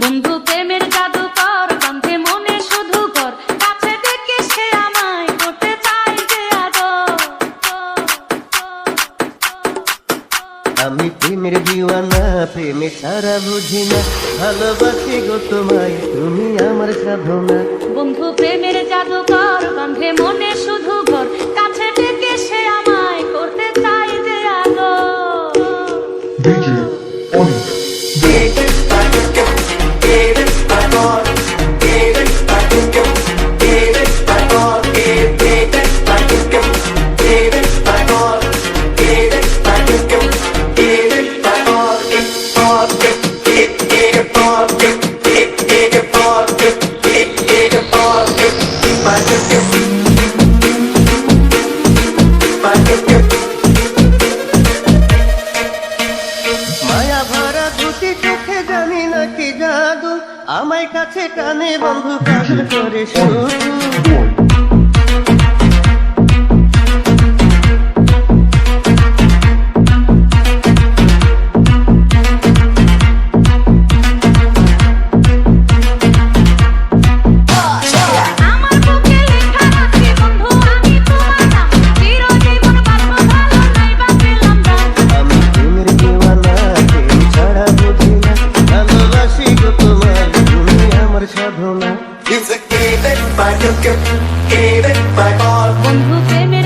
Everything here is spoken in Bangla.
বন্ধু প্রেমের জাদুকর গন্ধে মনে শুধু কর। কাছে ডেকে সে আমায় করতে চাই যে আমি প্রেমের দিওয়ানা প্রেমে সারা বুঝি না। ভালোবাসি গো তোমায় তুমি আমার সাধনা। বন্ধু প্রেমের জাদুকর গন্ধে মনে শুধু ঘর কাছে ডেকে সে আমায় করতে চাই যে আদর। DJ Onyx. মায়া ভরা দুটি চোখে জানি না কি জাদু। আমায় কাছে টানে বন্ধু পাগল করে শুধু আমার সাধনা Music gave it my gift, gave it my all. বন্ধু প্রেমের